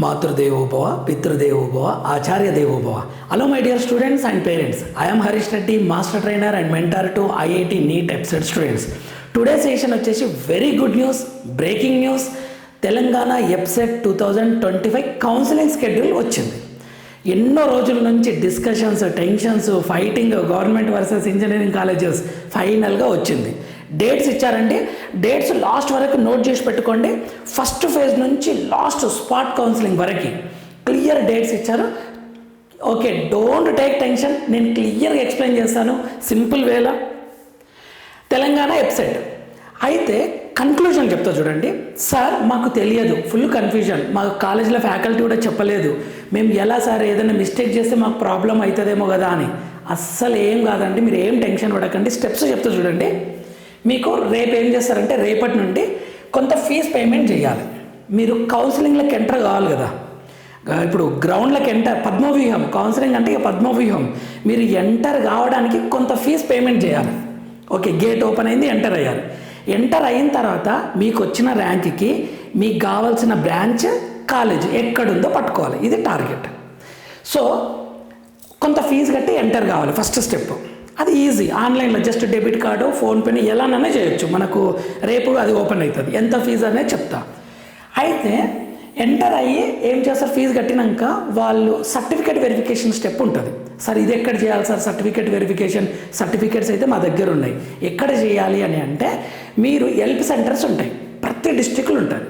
మాతృదేవోభవ పితృదేవోభవ ఆచార్య దేవోభవ hello my dear students and parents I'm Harish Reddy master trainer and mentor to IIT NEET EAPCET students today session వచ్చేసి very good news breaking news Telangana EAPCET two thousand twenty five counselling schedule వచ్చింది. ఎన్నో రోజుల నుంచి discussions tensions fighting government versus engineering colleges ఫైనల్గా వచ్చింది. Dates ఇచ్చారండి. Dates last వరకు note చేసి పెట్టుకోండి. ఫస్ట్ ఫేజ్ నుంచి లాస్ట్ స్పాట్ కౌన్సిలింగ్ వరకు క్లియర్ డేట్స్ ఇచ్చారు. ఓకే డోంట్ టేక్ టెన్షన్ నేను క్లియర్గా ఎక్స్ప్లెయిన్ చేస్తాను. సింపుల్ వేలా తెలంగాణ వెబ్సైట్ అయితే కన్క్లూజన్ చెప్తా చూడండి. సార్ మాకు తెలియదు. ఫుల్ కన్ఫ్యూజన్ మా కాలేజీలో ఫ్యాకల్టీ కూడా చెప్పలేదు. మేము ఎలా సార్ ఏదైనా మిస్టేక్ చేస్తే మాకు ప్రాబ్లం అవుతుందేమో కదా అని. అస్సలు ఏం కాదండి. మీరు ఏం టెన్షన్ పడకండి. స్టెప్స్ చెప్తా చూడండి. మీకు రేపు ఏం చేస్తారంటే రేపటి నుండి కొంత ఫీజ్ పేమెంట్ చేయాలి. మీరు కౌన్సిలింగ్లోకి ఎంటర్ కావాలి కదా. ఇప్పుడు గ్రౌండ్లోకి ఎంటర్ పద్మవ్యూహం కౌన్సిలింగ్ అంటే ఇక పద్మవ్యూహం. మీరు ఎంటర్ కావడానికి కొంత ఫీజ్ పేమెంట్ చేయాలి. ఓకే గేట్ ఓపెన్ అయింది ఎంటర్ అయ్యాలి ఎంటర్ అయిన తర్వాత మీకు వచ్చిన ర్యాంక్కి మీకు కావాల్సిన బ్రాంచ్ కాలేజ్ ఎక్కడుందో పట్టుకోవాలి. ఇది టార్గెట్ సో కొంత ఫీజు కట్టి ఎంటర్ కావాలి ఫస్ట్ స్టెప్ అది ఈజీ ఆన్లైన్లో జస్ట్ డెబిట్ కార్డు ఫోన్పేని ఎలానైనా చేయొచ్చు. మనకు రేపు అది ఓపెన్ అవుతుంది. ఎంత ఫీజు అనేది చెప్తా. అయితే ఎంటర్ అయ్యి ఏం చేస్తారు? ఫీజు కట్టినాక వాళ్ళు సర్టిఫికేట్ వెరిఫికేషన్ స్టెప్ ఉంటుంది. సార్ ఇది ఎక్కడ చేయాలి? సార్ సర్టిఫికేట్ వెరిఫికేషన్ సర్టిఫికేట్స్ అయితే మా దగ్గర ఉన్నాయి. ఎక్కడ చేయాలి అని అంటే మీరు హెల్ప్ సెంటర్స్ ఉంటాయి. ప్రతి డిస్టిక్లో ఉంటాయి.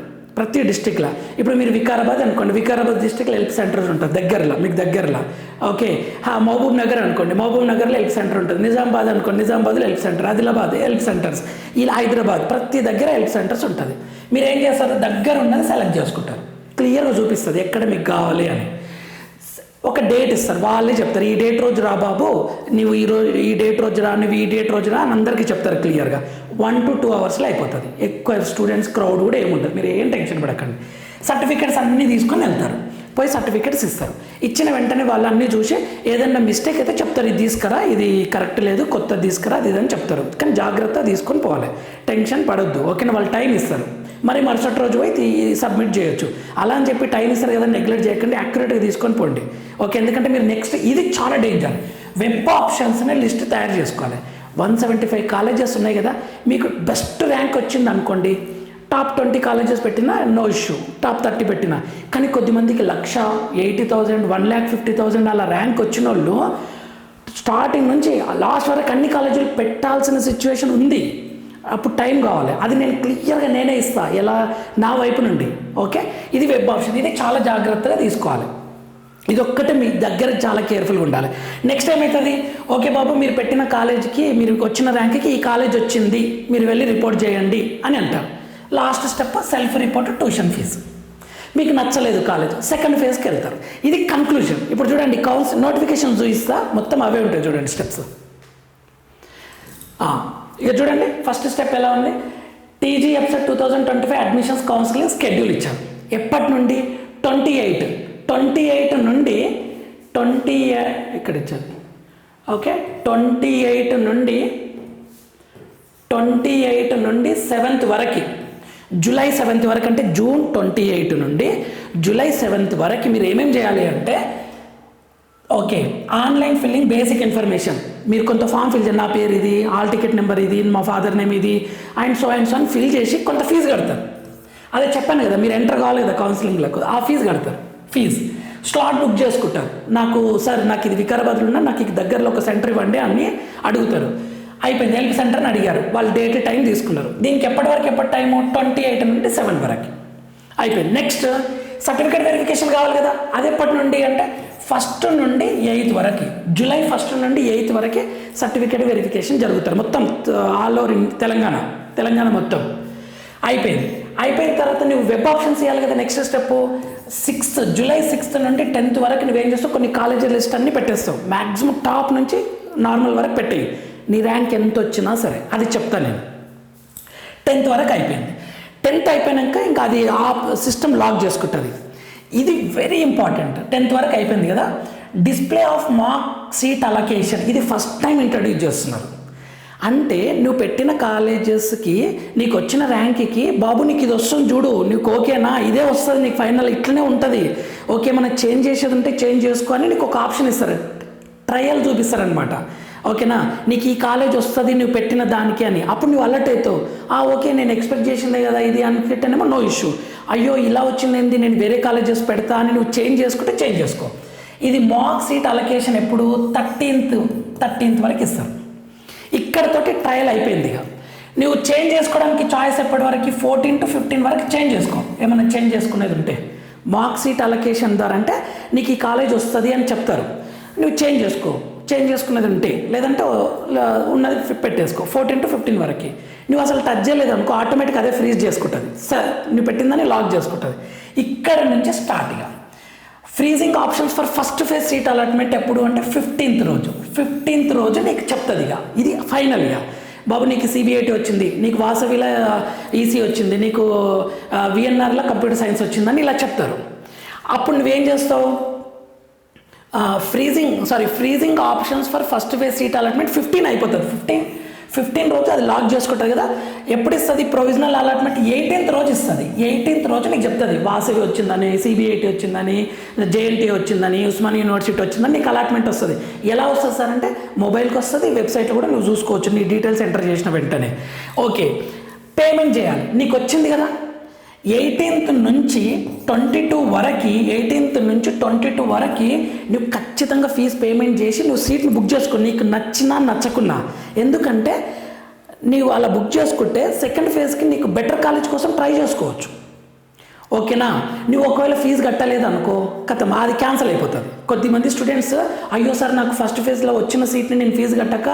ప్రతి డిస్టిక్లో ఇప్పుడు మీరు వికారాబాద్ అనుకోండి వికారాబాద్ డిస్టిక్లో హెల్ప్ సెంటర్స్ ఉంటుంది దగ్గరలో మీకు దగ్గరలో. ఓకే. మహబూబ్ నగర్ అనుకోండి మహబూబ్ నగర్లో హెల్ప్ సెంటర్ ఉంటుంది. నిజామాబాద్ అనుకోండి నిజామాబాద్లో help centre Adilabad help centres ఇలా హైదరాబాద్ ప్రతి దగ్గర హెల్ప్ సెంటర్స్ ఉంటుంది. మీరు ఏం చేస్తారు? దగ్గర ఉన్నది సెలెక్ట్ చేసుకుంటారు. క్లియర్గా చూపిస్తుంది ఎక్కడ మీకు కావాలి అని. ఒక డేట్ ఇస్తారు. వాళ్ళే చెప్తారు ఈ డేట్ రోజు రా బాబు నువ్వు ఈ రోజు ఈ డేట్ రోజు రా నువ్వు ఈ డేట్ రోజు రా అని అందరికీ చెప్తారు క్లియర్గా. వన్ టు టూ అవర్స్లో అయిపోతుంది. ఎక్కువ స్టూడెంట్స్ క్రౌడ్ కూడా ఏముండదు. మీరు ఏం టెన్షన్ పడకండి. సర్టిఫికేట్స్ అన్నీ తీసుకొని వెళ్తారు. పోయి సర్టిఫికేట్స్ ఇస్తారు. ఇచ్చిన వెంటనే వాళ్ళు అన్నీ చూసి ఏదైనా మిస్టేక్ అయితే చెప్తారు ఇది తీసుకురా ఇది కరెక్ట్ లేదు కొత్త తీసుకురా అది ఇదని చెప్తారు. కానీ జాగ్రత్త తీసుకొని పోవాలి. టెన్షన్ పడొద్దు. ఓకేనా? వాళ్ళు టైం ఇస్తారు. మరి మరుసటి రోజు పోయి సబ్మిట్ చేయొచ్చు. అలా అని చెప్పి టైం ఇస్తారు కదా నెగ్లెక్ట్ చేయకండి యాక్యురేట్గా తీసుకొని పోండి. ఓకే? ఎందుకంటే మీరు నెక్స్ట్ ఇది చాలా డేంజర్ వెబ్ ఆప్షన్స్నే లిస్ట్ తయారు చేసుకోవాలి. వన్ సెవెంటీ ఫైవ్ కాలేజెస్ ఉన్నాయి కదా మీకు బెస్ట్ ర్యాంక్ వచ్చింది అనుకోండి టాప్ ట్వంటీ కాలేజెస్ పెట్టినా నో ఇష్యూ టాప్ థర్టీ పెట్టినా. కానీ కొద్దిమందికి lakh eighty thousand one lakh fifty thousand అలా ర్యాంక్ వచ్చిన వాళ్ళు స్టార్టింగ్ నుంచి లాస్ట్ వరకు అన్ని కాలేజీలు పెట్టాల్సిన సిచ్యువేషన్ ఉంది. అప్పుడు టైం కావాలి. అది నేను క్లియర్గా నేనే ఇస్తా. ఎలా? నా వైపు నుండి. ఓకే ఇది వెబ్ ఆప్షన్ ఇది చాలా జాగ్రత్తగా తీసుకోవాలి. ఇది ఒక్కటే మీ దగ్గర చాలా కేర్ఫుల్గా ఉండాలి. నెక్స్ట్ ఏమవుతుంది ఓకే బాబు మీరు పెట్టిన కాలేజీకి మీరు వచ్చిన ర్యాంక్కి ఈ కాలేజ్ వచ్చింది. మీరు వెళ్ళి రిపోర్ట్ చేయండి అని అంటారు. Last step self report tuition fee. మీకు నచ్చలేదు కాలేజ్ సెకండ్ ఫేజ్కి వెళ్తారు. ఇది కన్క్లూజన్ ఇప్పుడు చూడండి కౌన్స్ నోటిఫికేషన్ చూపిస్తా మొత్తం అవే ఉంటాయి చూడండి స్టెప్స్ ఇక చూడండి ఫస్ట్ స్టెప్ ఎలా ఉంది? TG EAPCET two thousand twenty five admissions counselling schedule ఇచ్చాం ఎప్పటి నుండి? ట్వంటీ ఎయిట్ ట్వంటీ ఎయిట్ నుండి ట్వంటీ ఇక్కడ ఇచ్చారు. ఓకే ట్వంటీ ఎయిట్ నుండి ట్వంటీ ఎయిట్ నుండి సెవెంత్ వరకు. జూలై సెవెంత్ వరకు అంటే జూన్ ట్వంటీ ఎయిట్ నుండి జూలై సెవెంత్ వరకు మీరు ఏమేమి చేయాలి అంటే okay online filling basic information. మీరు కొంత ఫామ్ ఫిల్ చేయండి నా పేరు ఇది ఆల్ టికెట్ నెంబర్ ఇది మా ఫాదర్ నేమ్ ఇది అండ్ సో అండ్ సో అని ఫిల్ చేసి కొంత ఫీజు కడతారు. అదే చెప్పాను కదా మీరు ఎంటర్ కావాలి కదా కౌన్సిలింగ్లకు ఆ ఫీజు కడతారు. ఫీజు. స్లాట్ బుక్ చేసుకుంటారు. నాకు సార్ నాకు ఇది వికారాబాద్లో ఉన్నా నాకు ఇది దగ్గరలో ఒక సెంటర్ ఇవ్వండి అని అడుగుతారు. అయిపోయింది. హెల్ప్ సెంటర్ని అడిగారు. వాళ్ళు డేట్ టైం తీసుకున్నారు. దీనికి ఎప్పటి వరకు ఎప్పటి టైము? ట్వంటీ ఎయిట్ నుండి సెవెన్ వరకు. అయిపోయింది. నెక్స్ట్ సర్టిఫికేట్ వెరిఫికేషన్ కావాలి కదా. అది ఎప్పటి నుండి అంటే ఫస్ట్ నుండి ఎయిత్ వరకు. జూలై ఫస్ట్ నుండి ఎయిత్ వరకే సర్టిఫికేట్ వెరిఫికేషన్ జరుగుతారు. మొత్తం all over in Telangana. Telangana మొత్తం. అయిపోయింది. అయిపోయిన తర్వాత నువ్వు వెబ్ ఆప్షన్స్ ఇవ్వాలి కదా next step. Sixth July sixth నుండి టెన్త్ వరకు నువ్వేం చేస్తావు? కొన్ని కాలేజీ లిస్ట్ అన్ని పెట్టేస్తావు. మ్యాక్సిమం టాప్ నుంచి నార్మల్ వరకు పెట్టేయి. నీ ర్యాంక్ ఎంత వచ్చినా సరే అది చెప్తాను నేను. టెన్త్ వరకు అయిపోయింది. టెన్త్ అయిపోయాక ఇంకా అది ఆ సిస్టమ్ లాక్ చేసుకుంటుంది. ఇది వెరీ ఇంపార్టెంట్ టెన్త్ వరకు అయిపోయింది కదా? Display of mark seat allocation ఇది ఫస్ట్ టైం ఇంట్రడ్యూస్ చేస్తున్నారు. అంటే నువ్వు పెట్టిన కాలేజెస్కి నీకు వచ్చిన ర్యాంక్కి బాబు నీకు ఇది వస్తుంది చూడు నీకు ఓకేనా ఇదే వస్తుంది నీకు ఫైనల్ ఇట్లనే ఉంటుంది. ఓకే మనం చేంజ్ చేసేది ఉంటే చేంజ్ చేసుకో అని నీకు ఒక ఆప్షన్ ఇస్తారు. ట్రయల్ చూపిస్తారనమాట ఓకేనా? నీకు ఈ కాలేజ్ వస్తుంది నువ్వు పెట్టిన దానికి అని. అప్పుడు నువ్వు అలర్ట్ అవుతావు. ఆ ఓకే నేను ఎక్స్పెక్ట్ చేసిందే కదా ఇది అనుకుంటేనేమో నో ఇష్యూ అయ్యో ఇలా వచ్చింది నేను వేరే కాలేజెస్ పెడతా అని నువ్వు చేంజ్ చేసుకుంటే చేంజ్ చేసుకో. ఇది మార్క్ సీట్ అలొకేషన్ ఎప్పుడు? థర్టీన్త్ థర్టీన్త్ వరకు ఇస్తారు. ఇక్కడతోటి ట్రయల్ అయిపోయింది ఇక. నువ్వు చేంజ్ చేసుకోవడానికి చాయిస్ ఎప్పటి వరకు ఫోర్టీన్ టు ఫిఫ్టీన్ వరకు చేంజ్ చేసుకో. ఏమైనా చేంజ్ చేసుకునేది ఉంటే. మార్క్ సీట్ అలొకేషన్ ద్వారా అంటే నీకు ఈ కాలేజ్ వస్తుంది అని చెప్తారు. నువ్వు చేంజ్ చేసుకో. చేంజ్ చేసుకునేది ఉంటే లేదంటే ఉన్నది పెట్టేసుకో. ఫోర్టీన్ టు ఫిఫ్టీన్ వరకు. నువ్వు అసలు టచ్ చేయలేదు అనుకో ఆటోమేటిక్ అదే ఫ్రీజ్ చేసుకుంటుంది. సార్ నువ్వు పెట్టిందని లాక్ చేసుకుంటుంది. ఇక్కడ నుంచి స్టార్ట్ ఇక. Freezing options for first phase seat allotment ఎప్పుడు అంటే ఫిఫ్టీన్త్ రోజు. ఫిఫ్టీన్త్ రోజు నీకు చెప్తుంది ఇక. ఇది ఫైనల్ ఇక. బాబు నీకు సిబిఐటి వచ్చింది నీకు వాసవిలో ఈసీ వచ్చింది నీకు విఎన్ఆర్లో కంప్యూటర్ సైన్స్ వచ్చిందని ఇలా చెప్తారు. అప్పుడు నువ్వేం చేస్తావు? Freezing sorry freezing options for first phase seat allotment fifteen అయిపోతుంది. ఫిఫ్టీన్ ఫిఫ్టీన్ రోజు అది లాక్ చేసుకుంటారు కదా. ఎప్పుడు ఇస్తుంది? ప్రొవిజనల్ అలాట్మెంట్ ఎయిటీన్త్ రోజు ఇస్తుంది. ఎయిటీన్త్ రోజు నీకు చెప్తుంది. వాసవి వచ్చిందని సిబిఐటి వచ్చిందని జేఎన్టీ వచ్చిందని ఉస్మాన్ యూనివర్సిటీ వచ్చిందని నీకు అలాట్మెంట్ వస్తుంది. ఎలా వస్తుంది సార్ అంటే మొబైల్కి వస్తుంది వెబ్సైట్లో కూడా నువ్వు చూసుకోవచ్చు. నీ డీటెయిల్స్ ఎంటర్ చేసిన వెంటనే. ఓకే పేమెంట్ చేయాలి. నీకు వచ్చింది కదా? ఎయిటీన్త్ నుంచి ట్వంటీ టూ వరకు ఎయిటీన్త్ నుంచి ట్వంటీ టూ వరకు నువ్వు ఖచ్చితంగా ఫీజు పేమెంట్ చేసి నువ్వు సీట్లు బుక్ చేసుకో. నీకు నచ్చినా నచ్చకున్నా. ఎందుకంటే నీవు అలా బుక్ చేసుకుంటే సెకండ్ ఫేజ్కి నీకు బెటర్ కాలేజ్ కోసం ట్రై చేసుకోవచ్చు. ఓకేనా? నువ్వు ఒకవేళ ఫీజు కట్టలేదు అనుకో కథ అది క్యాన్సిల్ అయిపోతుంది. కొద్దిమంది స్టూడెంట్స్ అయ్యో సార్ నాకు ఫస్ట్ ఫేజ్లో వచ్చిన సీట్ని నేను ఫీజు కట్టక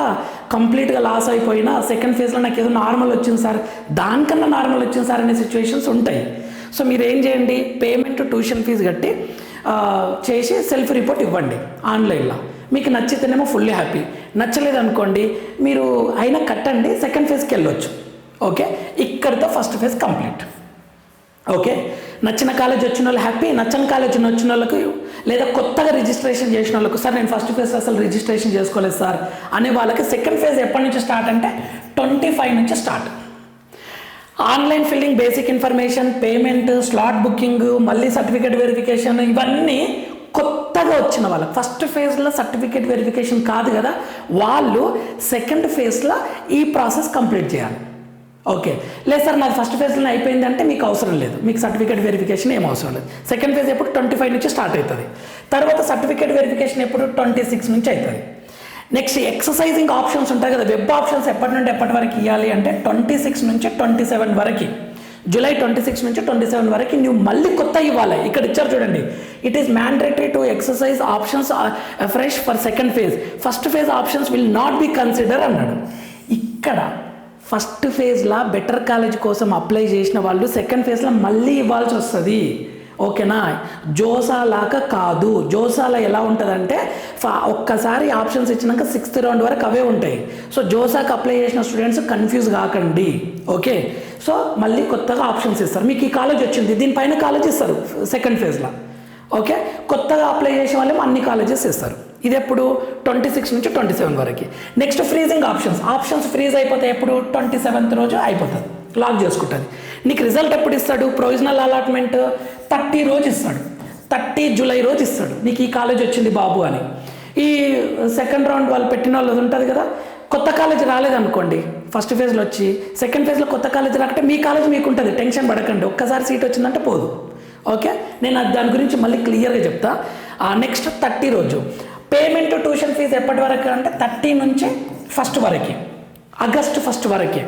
కంప్లీట్గా లాస్ అయిపోయినా సెకండ్ ఫేజ్లో నాకు ఏదో నార్మల్ వచ్చింది సార్ దానికన్నా నార్మల్ వచ్చింది సార్ అనే సిచ్యువేషన్స్ ఉంటాయి. సో మీరు ఏం చేయండి? పేమెంట్ ట్యూషన్ ఫీజు కట్టి చేసి సెల్ఫ్ రిపోర్ట్ ఇవ్వండి ఆన్లైన్లో మీకు నచ్చితేనేమో ఫుల్లీ హ్యాపీ నచ్చలేదు అనుకోండి మీరు అయినా కట్టండి సెకండ్ ఫేజ్కి వెళ్ళొచ్చు. ఓకే? ఇక్కడితో ఫస్ట్ ఫేజ్ కంప్లీట్ ఓకే? నచ్చిన కాలేజ్ వచ్చిన వాళ్ళు హ్యాపీ నచ్చని కాలేజ్ వచ్చిన వాళ్ళకు లేదా కొత్తగా రిజిస్ట్రేషన్ చేసిన వాళ్ళకు సార్ నేను ఫస్ట్ ఫేజ్ అసలు రిజిస్ట్రేషన్ చేసుకోలేదు సార్ అనే వాళ్ళకి సెకండ్ ఫేజ్ ఎప్పటి నుంచి స్టార్ట్ అంటే ట్వంటీ ఫైవ్ నుంచి start online filling basic information payment slot booking మళ్ళీ సర్టిఫికేట్ వెరిఫికేషన్ ఇవన్నీ కొత్తగా వచ్చిన వాళ్ళకి. ఫస్ట్ ఫేజ్లో సర్టిఫికేట్ వెరిఫికేషన్ కాదు కదా వాళ్ళు సెకండ్ ఫేజ్లో ఈ ప్రాసెస్ కంప్లీట్ చేయాలి. ఓకే. లేదు సార్ నాకు ఫస్ట్ ఫేజ్లో అయిపోయింది అంటే మీకు అవసరం లేదు. మీకు సర్టిఫికేట్ వెరిఫికేషన్ ఏం అవసరం లేదు. సెకండ్ ఫేజ్ ఎప్పుడు ట్వంటీ ఫైవ్ నుంచి స్టార్ట్ అవుతుంది తర్వాత సర్టిఫికేట్ వెరిఫికేషన్ ఎప్పుడు ట్వంటీ సిక్స్ నుంచి అవుతుంది నెక్స్ట్ ఎక్సర్సైజింగ్ ఆప్షన్స్ ఉంటాయి కదా వెబ్ ఆప్షన్స్ ఎప్పటి నుండి ఎప్పటి వరకు ఇవ్వాలి అంటే ట్వంటీ సిక్స్ నుంచి ట్వంటీ సెవెన్ వరకు. జూలై ట్వంటీ సిక్స్ నుంచి ట్వంటీ సెవెన్ వరకు నువ్వు మళ్ళీ కొత్త ఇవ్వాలి. ఇక్కడ ఇచ్చారు చూడండి. It is mandatory to exercise options fresh for second phase first phase options will not be consider అన్నాడు. ఇక్కడ ఫస్ట్ ఫేజ్లో బెటర్ కాలేజ్ కోసం అప్లై చేసిన వాళ్ళు సెకండ్ ఫేజ్లో మళ్ళీ ఇవ్వాల్సి వస్తుంది. ఓకేనా? జోసా లాగా కాదు. జోసాలో ఎలా ఉంటుందంటే ఫా ఒక్కసారి ఆప్షన్స్ ఇచ్చినాక సిక్స్త్ రౌండ్ వరకు అవే ఉంటాయి. సో జోసాకి అప్లై చేసిన స్టూడెంట్స్ కన్ఫ్యూజ్ కాకండి. ఓకే? సో మళ్ళీ కొత్తగా ఆప్షన్స్ ఇస్తారు. మీకు ఈ కాలేజ్ వచ్చింది. దీనిపైన కాలేజ్ ఇస్తారు సెకండ్ ఫేజ్లో ఓకే? కొత్తగా అప్లై చేసే వాళ్ళేమో అన్ని కాలేజెస్ ఇస్తారు. ఇది ఎప్పుడు ట్వంటీ సిక్స్ నుంచి ట్వంటీ సెవెన్ వరకు. Next freezing options options freeze అయిపోతే ఎప్పుడు? ట్వంటీ సెవెంత్ రోజు అయిపోతుంది. లాక్ చేసుకుంటుంది. నీకు రిజల్ట్ ఎప్పుడు ఇస్తాడు? ప్రొవిజనల్ అలాట్మెంట్ థర్టీ రోజు ఇస్తాడు. థర్టీ జూలై రోజు ఇస్తాడు. నీకు ఈ కాలేజ్ వచ్చింది బాబు అని. ఈ సెకండ్ రౌండ్ వాళ్ళు పెట్టిన వాళ్ళు ఉంటుంది కదా? కొత్త కాలేజ్ రాలేదనుకోండి. ఫస్ట్ ఫేజ్లో వచ్చి సెకండ్ ఫేజ్లో కొత్త కాలేజ్ రాకంటే మీ కాలేజ్ మీకు ఉంటుంది. టెన్షన్ పడకండి. ఒక్కసారి సీట్ వచ్చిందంటే పోదు. ఓకే నేను అది దాని గురించి మళ్ళీ క్లియర్గా చెప్తా. నెక్స్ట్ థర్టీ రోజు. పేమెంట్ ట్యూషన్ ఫీజు ఎప్పటి వరకు అంటే థర్టీ నుంచి ఫస్ట్ వరకే. ఆగస్ట్ ఫస్ట్ వరకే.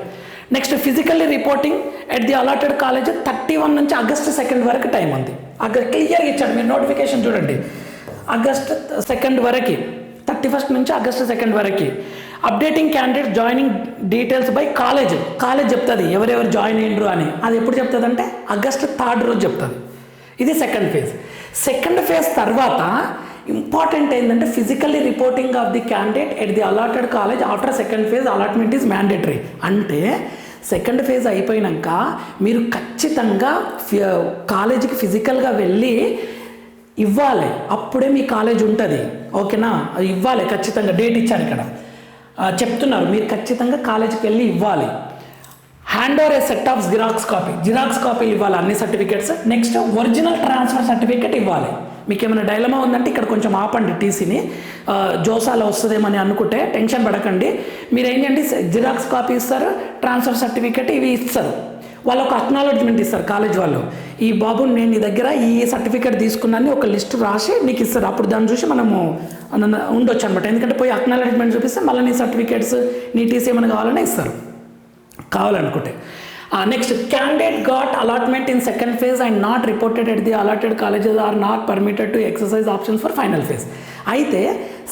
Next physically reporting at the allotted college thirty one నుంచి ఆగస్ట్ సెకండ్ వరకు టైం ఉంది. అక్కడ క్లియర్గా ఇచ్చాడు మీరు నోటిఫికేషన్ చూడండి. ఆగస్ట్ సెకండ్ వరకు. థర్టీ ఫస్ట్ నుంచి ఆగస్ట్ సెకండ్ వరకు. Updating candidate joining details by college. College చెప్తుంది ఎవరెవరు జాయిన్ అయ్యిండ్రు అని. అది ఎప్పుడు చెప్తుంది అంటే ఆగస్ట్ థర్డ్ రోజు చెప్తుంది. ఇది సెకండ్ ఫేజ్. సెకండ్ ఫేజ్ తర్వాత ఇంపార్టెంట్ ఏంటంటే physically reporting of the candidate at the allotted college after second phase allotment is mandatory. అంటే సెకండ్ ఫేజ్ అయిపోయినాక మీరు ఖచ్చితంగా ఫి- కాలేజీకి ఫిజికల్గా వెళ్ళి ఇవ్వాలి. అప్పుడే మీ కాలేజ్ ఉంటుంది. ఓకేనా? అది ఇవ్వాలి ఖచ్చితంగా. డేట్ ఇచ్చారు ఇక్కడ. చెప్తున్నారు. మీరు ఖచ్చితంగా కాలేజీకి వెళ్ళి ఇవ్వాలి. Hand over a set of xerox copy. Xerox కాపీలు ఇవ్వాలి అన్ని certificates. Next original transfer certificate ఇవ్వాలి. మీకు ఏమైనా డైలమా ఉందంటే ఇక్కడ కొంచెం ఆపండి టీసీని. జోసాలో వస్తుందేమని అనుకుంటే టెన్షన్ పడకండి. మీరు ఏం చేయండి జిరాక్స్ కాపీ ఇస్తారు ట్రాన్స్ఫర్ సర్టిఫికేట్ ఇవి ఇస్తారు. వాళ్ళు ఒక అక్నాలజ్మెంట్ ఇస్తారు కాలేజ్ వాళ్ళు. ఈ బాబు నేను నీ దగ్గర ఈ సర్టిఫికేట్ తీసుకున్నాను ఒక లిస్ట్ రాసి నీకు ఇస్తారు. అప్పుడు దాన్ని చూసి మనము ఉండొచ్చు అనమాట ఎందుకంటే పోయి అక్నాలజ్మెంట్ చూపిస్తే మళ్ళీ నీ సర్టిఫికేట్స్ నీ టీసీ ఏమైనా కావాలన్నా ఇస్తారు. కావాలనుకుంటే. Next candidate got allotment in second phase and not reported at the allotted colleges are not permitted to exercise options for final phase అయితే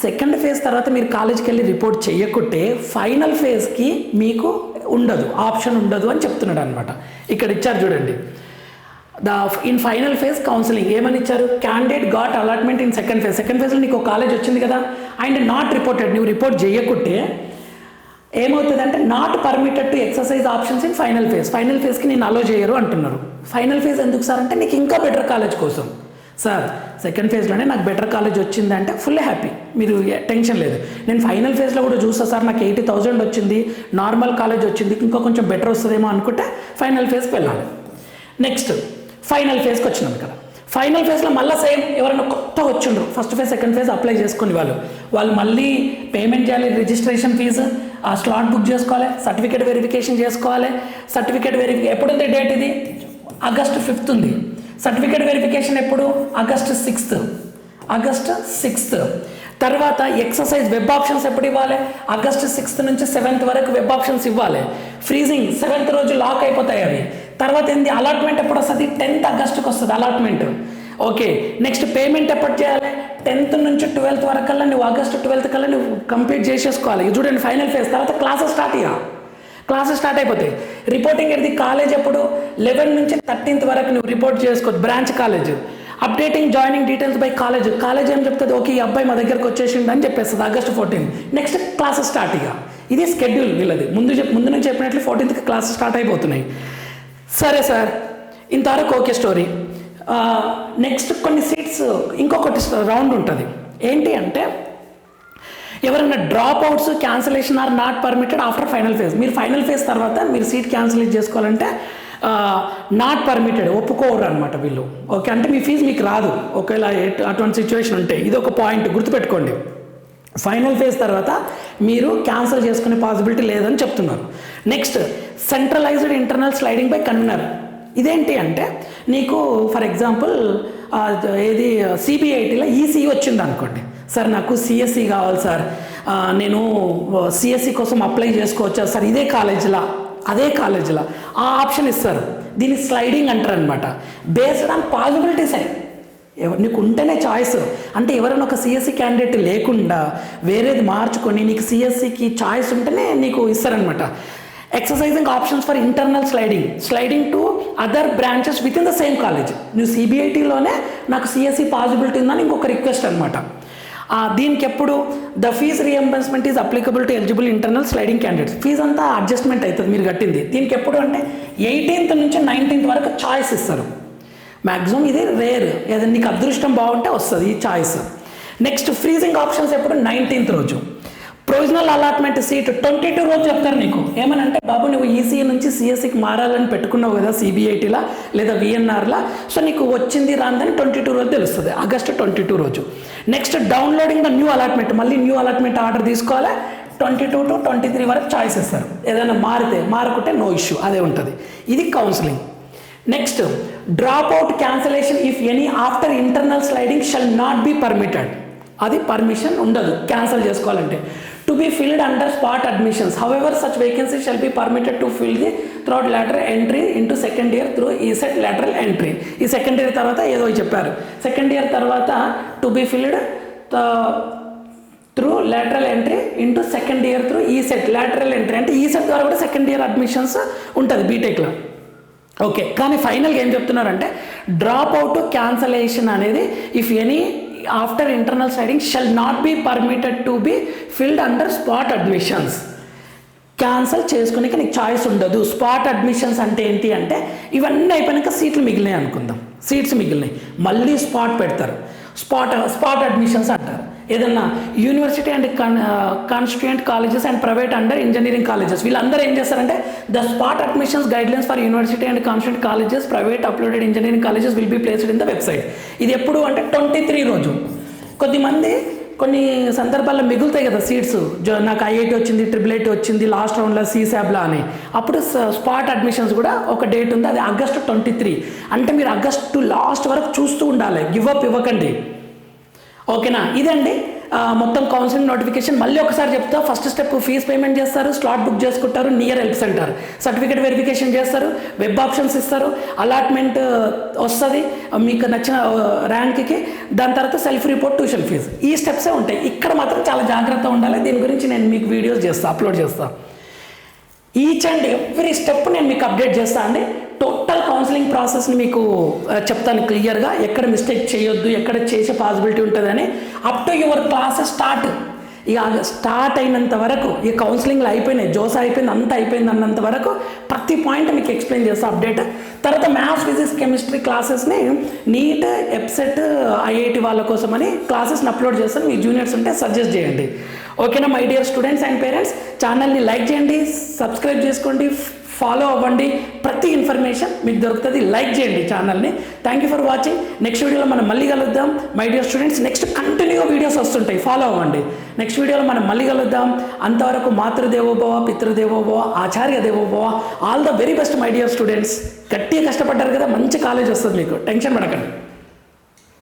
సెకండ్ ఫేజ్ తర్వాత మీరు కాలేజ్కి వెళ్ళి రిపోర్ట్ చేయకుంటే ఫైనల్ ఫేజ్కి మీకు ఉండదు ఆప్షన్ ఉండదు అని చెప్తున్నాడు అనమాట ఇక్కడ ఇచ్చారు చూడండి. The in final phase counselling ఏమని ఇచ్చారు? Candidate got allotment in second phase second ఫేజ్లో నీకు కాలేజ్ వచ్చింది కదా అండ్ నాట్ రిపోర్టెడ్ నువ్వు రిపోర్ట్ చేయకుంటే ఏమవుతుందంటే not permitted to exercise options in final phase final ఫేజ్కి నేను అలో చేయరు అంటున్నారు. ఫైనల్ ఫేజ్ ఎందుకు సార్ అంటే నీకు ఇంకా బెటర్ కాలేజ్ కోసం. సార్ సెకండ్ ఫేజ్లోనే నాకు బెటర్ కాలేజ్ వచ్చిందంటే ఫుల్ హ్యాపీ మీరు టెన్షన్ లేదు. నేను ఫైనల్ ఫేజ్లో కూడా చూసా సార్ నాకు ఎయిటీ థౌజండ్ వచ్చింది. నార్మల్ కాలేజ్ వచ్చింది. ఇంకా కొంచెం బెటర్ వస్తుందేమో అనుకుంటే ఫైనల్ ఫేజ్కి వెళ్ళాలి. నెక్స్ట్ ఫైనల్ ఫేజ్కి వచ్చినాం ఇక్కడ. ఫైనల్ ఫేజ్లో మళ్ళీ సేమ్ ఎవరైనా కొత్త వచ్చిండ్రు. First phase second phase apply చేసుకుని వాళ్ళు. వాళ్ళు మళ్ళీ పేమెంట్ చేయాలి రిజిస్ట్రేషన్ ఫీజు ఆ స్లాట్ బుక్ చేసుకోవాలి సర్టిఫికేట్ వెరిఫికేషన్ చేసుకోవాలి. సర్టిఫికేట్ వెరిఫికే ఎప్పుడు ఉంది డేట్ ఇది? ఆగస్ట్ ఫిఫ్త్ ఉంది. సర్టిఫికేట్ వెరిఫికేషన్ ఎప్పుడు? ఆగస్ట్ సిక్స్త్ ఆగస్ట్ సిక్స్త్ తర్వాత ఎక్సర్సైజ్ వెబ్ ఆప్షన్స్ ఎప్పుడు ఇవ్వాలి? ఆగస్ట్ సిక్స్త్ నుంచి సెవెంత్ వరకు వెబ్ ఆప్షన్స్ ఇవ్వాలి. ఫ్రీజింగ్ సెవెంత్ రోజు లాక్ అయిపోతాయి అవి. తర్వాత ఏంది? అలాట్మెంట్ ఎప్పుడు వస్తుంది? టెన్త్ ఆగస్ట్కి వస్తుంది అలాట్మెంట్ ఓకే నెక్స్ట్ పేమెంట్ ఎప్పుడు చేయాలి? టెన్త్ నుంచి ట్వెల్త్ వరకు కల్లా నువ్వు ఆగస్ట్ ట్వెల్త్ కల్లా నువ్వు కంప్లీట్ చేసేసుకోవాలి. ఇది చూడండి ఫైనల్ ఫేజ్ తర్వాత క్లాసెస్ స్టార్ట్ ఇక క్లాసెస్ స్టార్ట్ అయిపోతాయి. రిపోర్టింగ్ ఎడిది కాలేజ్ ఎప్పుడు? లెవెన్ నుంచి థర్టీన్త్ వరకు నువ్వు రిపోర్ట్ చేసుకోవచ్చు branch college updating joining details by college college ఏం చెప్తుంది? ఓకే ఈ అబ్బాయి మా దగ్గరకు వచ్చేసిండు అని చెప్పేస్తుంది. August fourteen next classes start ఇక ఇది స్కెడ్యూల్ వీళ్ళది. ముందు చెప్ ముందు నుంచి చెప్పినట్లు ఫోర్టీన్త్కి క్లాసెస్ స్టార్ట్ అయిపోతున్నాయి. సరే సార్. ఇంతవరకు ఓకే స్టోరీ. నెక్స్ట్ కొన్ని సీట్స్ ఇంకొకటి రౌండ్ ఉంటుంది. ఏంటి అంటే ఎవరైనా drop outs cancellation or not permitted after final phase. మీరు ఫైనల్ ఫేజ్ తర్వాత మీరు సీట్ క్యాన్సిల్ చేసుకోవాలంటే నాట్ పర్మిటెడ్ ఒప్పుకోరు అనమాట వీళ్ళు. ఓకే అంటే మీ ఫీజు మీకు రాదు. ఒకవేళ అటువంటి సిచ్యువేషన్ ఉంటే ఇది ఒక పాయింట్ గుర్తుపెట్టుకోండి. ఫైనల్ ఫేజ్ తర్వాత మీరు క్యాన్సిల్ చేసుకునే పాసిబిలిటీ లేదని చెప్తున్నారు. Next centralized internal sliding by convenor ఇదేంటి అంటే నీకు ఫర్ ఎగ్జాంపుల్ ఏది సిబిఐటీలో ఈసీ వచ్చింది అనుకోండి. సార్ నాకు సిఎస్సి కావాలి సార్. నేను సిఎస్సి కోసం అప్లై చేసుకోవచ్చా సార్? ఇదే కాలేజీలో అదే కాలేజీలో ఆ ఆప్షన్ ఇస్తారు. దీన్ని స్లైడింగ్ అంటారు అనమాట బేస్డ్ ఆన్ పాసిబిలిటీసే ఎవరు నీకు ఉంటేనే చాయిస్ అంటే ఎవరైనా ఒక సిఎస్సి క్యాండిడేట్ లేకుండా వేరేది మార్చుకొని నీకు సిఎస్సికి చాయిస్ ఉంటేనే నీకు ఇస్తారనమాట exercising options for internal sliding sliding to other branches with in the same college నువ్వు సిబిఐటీలోనే నాకు సిఎస్సి పాసిబిలిటీ ఉందని ఇంకొక రిక్వెస్ట్ అనమాట దీనికి ఎప్పుడు? The fee reimbursement is applicable to eligible internal sliding candidates fee అంతా అడ్జస్ట్మెంట్ అవుతుంది మీరు కట్టింది. దీనికి ఎప్పుడు అంటే ఎయిటీన్త్ నుంచి నైన్టీన్త్ వరకు చాయిస్ ఇస్తారు. మ్యాక్సిమం ఇది రేర్ ఏదైనా నీకు అదృష్టం బాగుంటే వస్తుంది ఈ చాయిస్ నెక్స్ట్ ఫ్రీజింగ్ ఆప్షన్స్ ఎప్పుడు? నైన్టీన్త్ రోజు. Provisional allotment seat twenty two రోజు చెప్తారు నీకు. ఏమనంటే బాబు నువ్వు ఈసీఈ నుంచి సిఎస్సికి మారాలని పెట్టుకున్నావు కదా సిబిఐటీలా లేదా విఎన్ఆర్లా సో నీకు వచ్చింది రాందని ట్వంటీ టూ రోజు తెలుస్తుంది. ఆగస్ట్ ట్వంటీ టూ రోజు. Next downloading the new allotment మళ్ళీ న్యూ అలాట్మెంట్ ఆర్డర్ తీసుకోవాలి? Twenty two to twenty three వరకు చాయిస్ ఇస్తారు. ఏదైనా మారితే మారుకుంటే నో ఇష్యూ అదే ఉంటుంది. ఇది counselling next drop out cancellation if any after internal sliding shall not be permitted అది పర్మిషన్ ఉండదు క్యాన్సిల్ చేసుకోవాలంటే. To be filled under spot admissions however such vacancy shall be permitted to fill the throughout letter entry into second year through ECET lateral entry ఈ second year తర్వాత ఏదో చెప్పారు. Second year తర్వాత to be filled through lateral entry into second year through ECET lateral entry అంటే ఈ set ద్వారా కూడా second year admissions ఉంటుంది బీటెక్లో ఓకే కానీ ఫైనల్గా ఏం చెప్తున్నారంటే డ్రాప్ అవుట్ క్యాన్సలేషన్ అనేది if any after internal sliding shall not be permitted to be filled under spot admissions cancel చేసుకునే నీకు చాయిస్ ఉండదు. స్పాట్ అడ్మిషన్స్ అంటే ఏంటి అంటే ఇవన్నీ అయిపోయాక సీట్లు మిగిలినాయి అనుకుందాం. సీట్స్ మిగిలినాయి. మళ్ళీ స్పాట్ పెడతారు. స్పాట్ స్పాట్ అడ్మిషన్స్ అంటారు. ఏదన్నా university and constituent colleges and private under engineering colleges వీళ్ళందరూ ఏం చేస్తారంటే the spot admissions guidelines for university and constituent colleges private uploaded engineering colleges will be placed in the website ఇది ఎప్పుడు అంటే twenty three రోజు. కొద్దిమంది కొన్ని సందర్భాల్లో మిగులుతాయి కదా సీట్స్ నాకు ఐఐటి వచ్చింది ట్రిపుల్ ఐటీ వచ్చింది లాస్ట్ రౌండ్లో సీసాబ్లా అని. అప్పుడు స్పాట్ అడ్మిషన్స్ కూడా ఒక డేట్ ఉంది అది ఆగస్టు ట్వంటీ త్రీ అంటే మీరు ఆగస్టు లాస్ట్ వరకు చూస్తూ ఉండాలి. గివ్ అప్ ఇవ్వకండి. ఓకేనా? ఇదండి. మొత్తం కౌన్సిలింగ్ నోటిఫికేషన్ మళ్ళీ ఒకసారి చెప్తా ఫస్ట్ స్టెప్ ఫీజ్ పేమెంట్ చేస్తారు స్లాట్ బుక్ చేసుకుంటారు near help centre certificate verification చేస్తారు వెబ్ ఆప్షన్స్ ఇస్తారు అలాట్మెంట్ వస్తుంది మీకు నచ్చిన ర్యాంక్కి దాని తర్వాత సెల్ఫ్ రిపోర్ట్ ట్యూషన్ ఫీజు ఈ స్టెప్సే ఉంటాయి. ఇక్కడ మాత్రం చాలా జాగ్రత్తగా ఉండాలి. దీని గురించి నేను మీకు వీడియోస్ చేస్తాను అప్లోడ్ చేస్తాను ఈచ్ అండ్ ఎవ్రీ స్టెప్ నేను మీకు అప్డేట్ చేస్తాను అండి. టోటల్ కౌన్సిలింగ్ ప్రాసెస్ని మీకు చెప్తాను క్లియర్గా. ఎక్కడ మిస్టేక్ చేయొద్దు ఎక్కడ చేసే పాసిబిలిటీ ఉంటుందని up to your classes start ఇక స్టార్ట్ అయినంత వరకు ఈ కౌన్సిలింగ్లో అయిపోయినాయి జోస అయిపోయింది అంత అయిపోయింది అన్నంత వరకు ప్రతి పాయింట్ మీకు ఎక్స్ప్లెయిన్ చేస్తా అప్డేట్ తర్వాత మ్యాథ్స్ ఫిజిక్స్ కెమిస్ట్రీ క్లాసెస్ని నీట్ ఎప్సెట్ ఐఐటి వాళ్ళ కోసమని క్లాసెస్ని అప్లోడ్ చేస్తాను. మీ జూనియర్స్ ఉంటే సజెస్ట్ చేయండి. ఓకేనా my dear students and parents ఛానల్ని లైక్ చేయండి సబ్స్క్రైబ్ చేసుకోండి. ఫాలో అవ్వండి. ప్రతి ఇన్ఫర్మేషన్ మీకు దొరుకుతుంది. లైక్ చేయండి ఛానల్ని thank you for watching next వీడియోలో మనం మళ్ళీ కలుద్దాం. మై డియర్ స్టూడెంట్స్ నెక్స్ట్ కంటిన్యూగా వీడియోస్ వస్తుంటాయి. ఫాలో అవ్వండి. నెక్స్ట్ వీడియోలో మనం మళ్ళీ కలుద్దాం. అంతవరకు మాతృదేవోభవ పితృదేవోభవ ఆచార్య దేవోభవ all the very best my dear students గట్టిగా కష్టపడ్డారు కదా మంచి కాలేజ్ వస్తుంది మీకు. టెన్షన్ పడకండి.